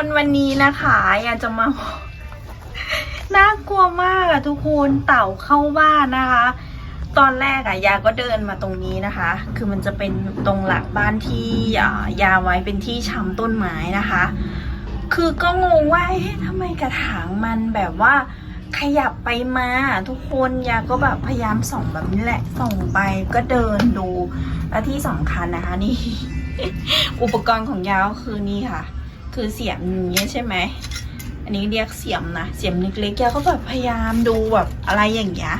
คนวันนี้นะคะอยากจะมา น่ากลัวมากอะทุกคนเต่าเข้าบ้านนะคะ ตอนแรกอะยาก็เดินมาตรงนี้นะคะ คือมันจะเป็นตรงหลังบ้านที่ยาไว้เป็นที่ช้ำต้นไม้นะคะ คือก็งงว่าเอ๊ะทำไมกระถางมันแบบว่าขยับไปมาทุกคนยาก็แบบพยายามส่องแบบนี้แหละส่องไปก็เดินดู และที่สำคัญนะคะนี่ อุปกรณ์ของยาก็คือนี่ค่ะ คือเสียมอย่างเงี้ยใช่ไหม อันนี้เรียกเสียมนะ เสียมเล็กๆยาก็แบบพยายามดูแบบอะไรอย่างเงี้ย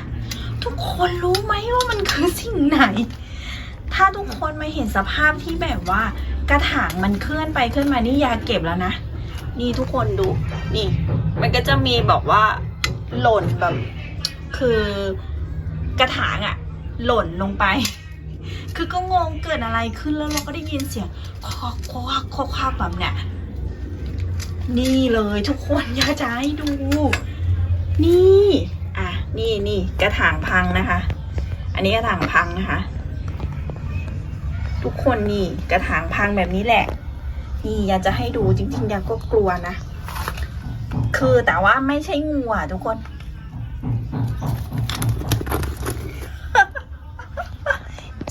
ทุกคนรู้ไหมว่ามันคือสิ่งไหน ถ้าทุกคนมาเห็นสภาพที่แบบว่ากระถางมันเคลื่อนไปเคลื่อนมานี่ยาเก็บแล้วนะ นี่ทุกคนดู นี่ มันก็จะมีแบบว่าหล่นแบบ คือกระถางอะหล่นลงไป คือก็งงเกิดอะไรขึ้นแล้วเราก็ได้ยินเสียงคอกคอกคอกคอกแบบเนี้ย นี่เลยทุกคนอยากจะให้ดู นี่ อะ นี่นี่กระถางพังนะคะ อันนี้กระถางพังนะคะ ทุกคนนี่กระถางพังแบบนี้แหละ นี่อยากจะให้ดูจริงๆอยากก็กลัวนะ คือแต่ว่าไม่ใช่งูอะทุกคน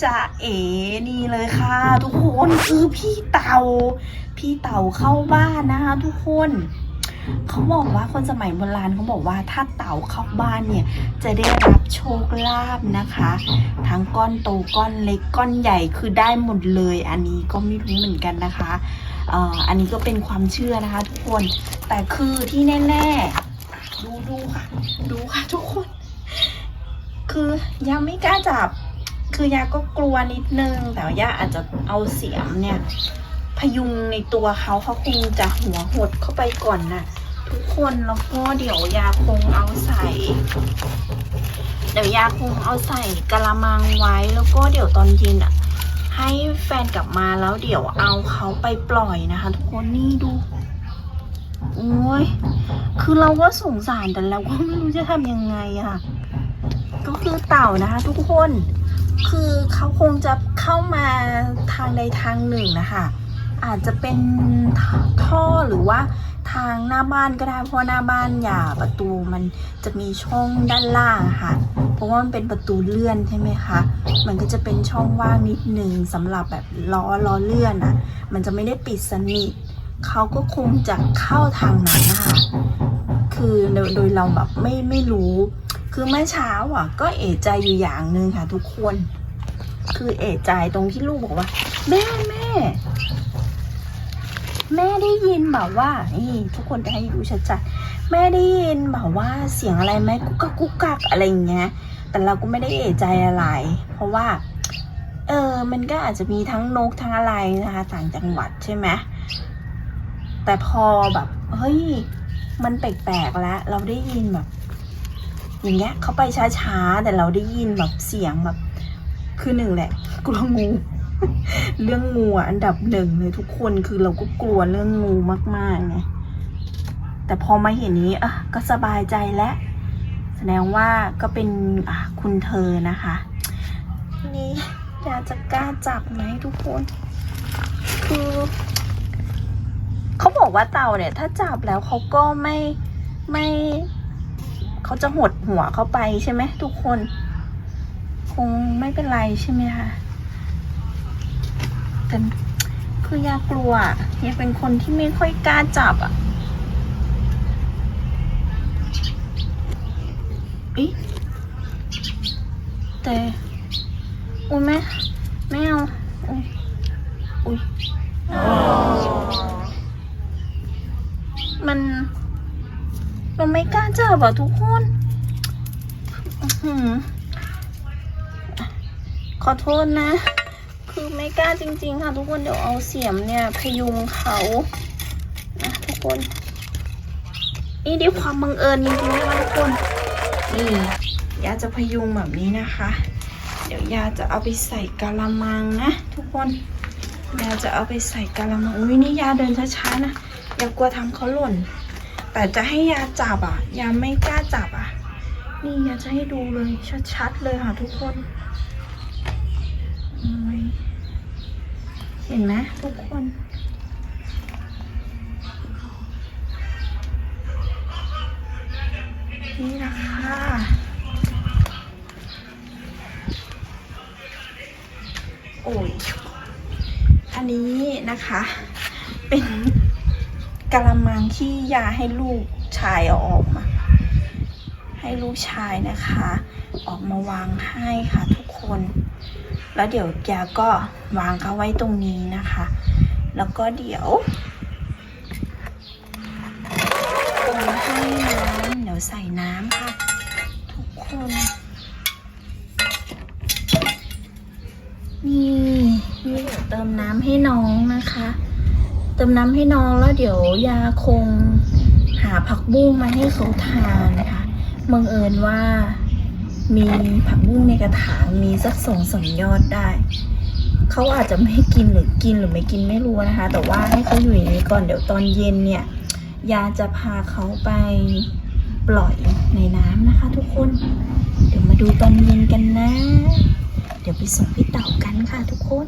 จะเอ๋นี่เลยค่ะ ทุกคนคือพี่เต่า พี่เต่าเข้าบ้านนะคะ ทุกคนเขาบอกว่าคนสมัยโบราณเขาบอกว่าถ้าเต่าเข้าบ้านเนี่ยจะได้รับโชคลาภนะคะ ทั้งก้อนโตก้อนเล็กก้อนใหญ่คือได้หมดเลย อันนี้ก็ไม่รู้เหมือนกันนะคะอันนี้ก็เป็นความเชื่อนะคะ ทุกคนแต่คือที่แน่ๆดูดูค่ะ ดูค่ะทุกคน คือยังไม่กล้าจับ คือยาก็กลัวนิดนึง แต่ว่ายาอาจจะเอาเสียมเนี่ย พยุงในตัวเขาเขาคงจะหัวหดเข้าไปก่อนนะทุกคนแล้วก็เดี๋ยวยาคงเอาใส่เดี๋ยวยาคงเอาใส่กะละมังไว้แล้วก็เดี๋ยวตอนเย็นอะ ให้แฟนกลับมาแล้วเดี๋ยวเอาเขาไปปล่อยนะคะ ทุกคนนี่ดูโอ้ย คือเราก็สงสารแต่เราก็ไม่รู้จะทำยังไงอะ ก็คือเต่านะคะทุกคน คือเขาคงจะเข้ามาทางใดทางหนึ่งนะคะอาจจะเป็นท่อหรือว่าทางหน้าบ้านก็ได้เพราะหน้าบ้านอย่าประตูมันจะมีช่องด้านล่างค่ะ เพราะว่ามันเป็นประตูเลื่อนใช่ไหมคะ มันก็จะเป็นช่องว่างนิดนึงสำหรับแบบล้อล้อเลื่อนอะมันจะไม่ได้ปิดสนิทเขาก็คงจะเข้าทางนั้นนะคะคือโดยเราแบบไม่ไม่รู้ คือเมื่อเช้าอะ ก็เอะใจอยู่อย่างหนึ่งค่ะ ทุกคน คือเอะใจตรงที่ลูกบอกว่า แม่แม่ แม่ได้ยินแบบว่านี่ทุกคนจะให้ดูชัดๆแม่ได้ยินแบบว่าเสียงอะไรไหมกุ๊กกักกุ๊กกักอะไรอย่างเงี้ย แต่เราก็ไม่ได้เอะใจอะไร เพราะว่า เออ มันก็อาจจะมีทั้งนกทั้งอะไรนะคะต่างจังหวัดใช่ไหมแต่พอแบบ เฮ้ย มันแปลกๆแล้ว เราได้ยินแบบ อย่างเงี้ยเขาไปช้าๆ แต่เราได้ยินแบบเสียงแบบ คือหนึ่งแหละ กลัวงู เรื่องงูอันดับหนึ่งเลยทุกคนคือเราก็กลัวเรื่องงูมากๆไงแต่พอมาเห็นนี้อะก็สบายใจแล้วแสดงว่าก็เป็นอะคุณเธอนะคะ นี้อยากจะกล้าจับไหมทุกคน คือเขาบอกว่าเต่าเนี่ย ถ้าจับแล้วเขาก็ไม่ไม่ เขาจะหดหัวเข้าไปใช่ไหมทุกคน คงไม่เป็นไรใช่ไหมคะแต่คือยากลัวอะยเป็นคนที่ไม่ค่อยกล้าจับอะอิแต่อุ้ยแม่ไม่เอาอุ้ยอุ้ยมัน เราไม่กล้าจับอะทุกคนอขอโทษนะ คือไม่กล้าจริง ๆ ค่ะ ทุกคนเดี๋ยวเอาเสียมเนี่ยพยุงเขานะทุกคน นี่ด้วยความบังเอิญจริงๆนะคะทุกคนนี่ยาจะพยุงแบบนี้นะคะ เดี๋ยวยาจะเอาไปใส่กะละมังนะทุกคนยาจะเอาไปใส่กะละมังอุ้ยนี่ยาเดินช้าๆนะอย่ากลัวทำเขาหล่น แต่จะให้ยาจับอะ ยาไม่กล้าจับอะ นี่ยาจะให้ดูเลย ชัดๆเลยค่ะทุกคนเห็นไหมทุกคนนี่นะคะโอ้ย อันนี้นะคะ เป็น กะละมังที่ยาให้ลูกชายเอาออกมา ให้ลูกชายนะคะ ออกมาวางให้ค่ะทุกคน แล้วเดี๋ยวยาก็วางเขาไว้ตรงนี้นะคะ แล้วก็เดี๋ยวตรงให้น้ำเดี๋ยวใส่น้ำค่ะ ทุกคน นี่นี่เดี๋ยวเติมน้ำให้น้องนะคะ เติมน้ำให้น้องแล้วเดี๋ยวยาคงหาผักบุ้งมาให้เขาทานนะคะบังเอิญว่ามีผักบุ้งในกระถางมีสักสองสามยอดได้ เขาอาจจะไม่กินหรือกินหรือไม่กินไม่รู้นะคะ แต่ว่าให้เขาอยู่อย่างนี้ก่อนเดี๋ยวตอนเย็นเนี่ย ยาจะพาเขาไปปล่อยในน้ำนะคะ ทุกคน เดี๋ยวมาดูตอนเย็นกันนะ เดี๋ยวไปส่งพี่เต่ากันค่ะทุกคน